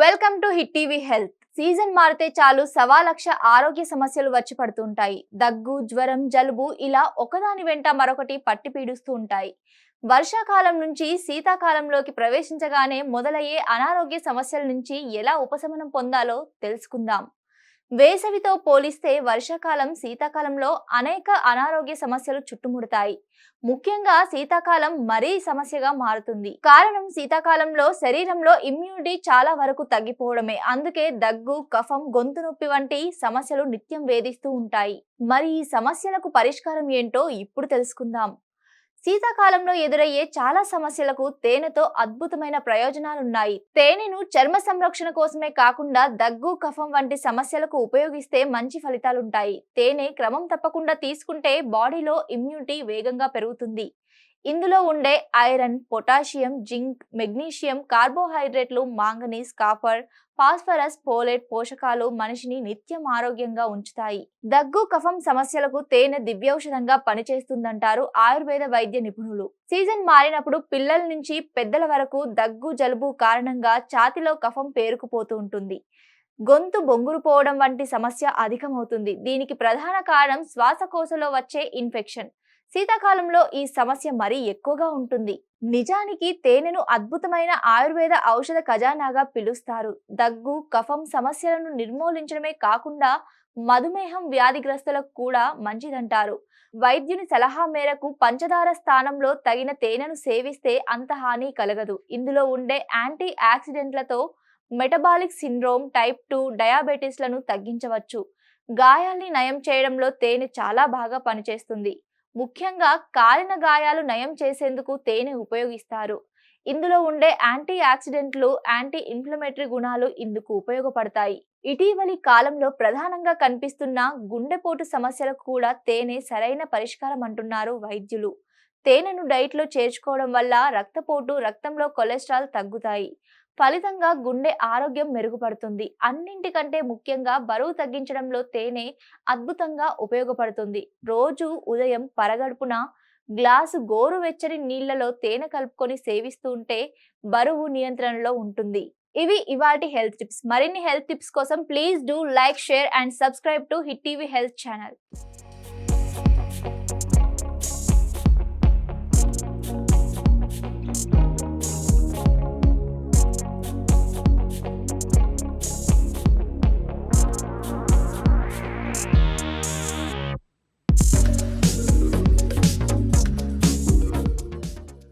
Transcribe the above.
Welcome to Hit TV health. Season మారితే చాలు సవా లక్ష ఆరోగ్య సమస్యలు వచ్చి పడుతుంటాయి. దగ్గు జ్వరం జలుబు ఇలా ఒకదాని వెంట మరొకటి పట్టి పీడుస్తూ ఉంటాయి. వర్షాకాలం నుంచి శీతాకాలంలోకి ప్రవేశించగానే మొదలయ్యే అనారోగ్య సమస్యల నుంచి ఎలా ఉపశమనం పొందాలో తెలుసుకుందాం. వేసవితో పోలిస్తే వర్షాకాలం శీతాకాలంలో అనేక అనారోగ్య సమస్యలు చుట్టుముడతాయి. ముఖ్యంగా శీతాకాలం మరీ సమస్యగా మారుతుంది. కారణం శీతాకాలంలో శరీరంలో ఇమ్యూనిటీ చాలా వరకు తగ్గిపోవడమే. అందుకే దగ్గు కఫం గొంతు నొప్పి వంటి సమస్యలు నిత్యం వేధిస్తూ ఉంటాయి. మరి ఈ సమస్యలకు పరిష్కారం ఏంటో ఇప్పుడు తెలుసుకుందాం. శీతాకాలంలో ఎదురయ్యే చాలా సమస్యలకు తేనెతో అద్భుతమైన ప్రయోజనాలున్నాయి. తేనెను చర్మ సంరక్షణ కోసమే కాకుండా దగ్గు కఫం వంటి సమస్యలకు ఉపయోగిస్తే మంచి ఫలితాలుంటాయి. తేనె క్రమం తప్పకుండా తీసుకుంటే బాడీలో ఇమ్యూనిటీ వేగంగా పెరుగుతుంది. ఇందులో ఉండే ఐరన్ పొటాషియం జింక్ మెగ్నీషియం కార్బోహైడ్రేట్లు మాంగనీస్ కాపర్ ఫాస్ఫరస్ పోలేట్ పోషకాలు మనిషిని నిత్యం ఆరోగ్యంగా ఉంచుతాయి. దగ్గు కఫం సమస్యలకు తేనె దివ్యౌషధంగా పనిచేస్తుందంటారు ఆయుర్వేద వైద్య నిపుణులు. సీజన్ మారినప్పుడు పిల్లల నుంచి పెద్దల వరకు దగ్గు జలుబు కారణంగా ఛాతిలో కఫం పేరుకుపోతూ ఉంటుంది. గొంతు బొంగురుపోవడం వంటి సమస్య అధికమవుతుంది. దీనికి ప్రధాన కారణం శ్వాసకోశలో వచ్చే ఇన్ఫెక్షన్. శీతాకాలంలో ఈ సమస్య మరీ ఎక్కువగా ఉంటుంది. నిజానికి తేనెను అద్భుతమైన ఆయుర్వేద ఔషధ ఖజానాగా పిలుస్తారు. దగ్గు కఫం సమస్యలను నిర్మూలించడమే కాకుండా మధుమేహం వ్యాధిగ్రస్తులకు కూడా మంచిదంటారు. వైద్యుని సలహా మేరకు పంచదార స్థానంలో తగిన తేనెను సేవిస్తే అంత హాని కలగదు. ఇందులో ఉండే యాంటీ ఆక్సిడెంట్లతో మెటబాలిక్ సిండ్రోమ్ టైప్ టూ డయాబెటీస్లను తగ్గించవచ్చు. గాయాల్ని నయం చేయడంలో తేనె చాలా బాగా పనిచేస్తుంది. ముఖ్యంగా కాలిన గాయాలు నయం చేసేందుకు తేనె ఉపయోగిస్తారు. ఇందులో ఉండే యాంటీ ఆక్సిడెంట్లు యాంటీ ఇన్ఫ్లమేటరీ గుణాలు ఇందుకు ఉపయోగపడతాయి. ఇటీవలి కాలంలో ప్రధానంగా కనిపిస్తున్న గుండెపోటు సమస్యలకు కూడా తేనె సరైన పరిష్కారం అంటున్నారు వైద్యులు. తేనెను డైట్లో చేర్చుకోవడం వల్ల రక్తపోటు రక్తంలో కొలెస్ట్రాల్ తగ్గుతాయి. ఫలితంగా గుండె ఆరోగ్యం మెరుగుపడుతుంది. అన్నింటికంటే ముఖ్యంగా బరువు తగ్గించడంలో తేనె అద్భుతంగా ఉపయోగపడుతుంది. రోజు ఉదయం పరగడుపున గ్లాసు గోరువెచ్చని నీళ్ళలో తేనె కలుపుకొని సేవిస్తూ ఉంటే బరువు నియంత్రణలో ఉంటుంది. ఇవి ఇవాటి హెల్త్ టిప్స్. మరిన్ని హెల్త్ టిప్స్ కోసం please do like share and subscribe to Hit TV health channel.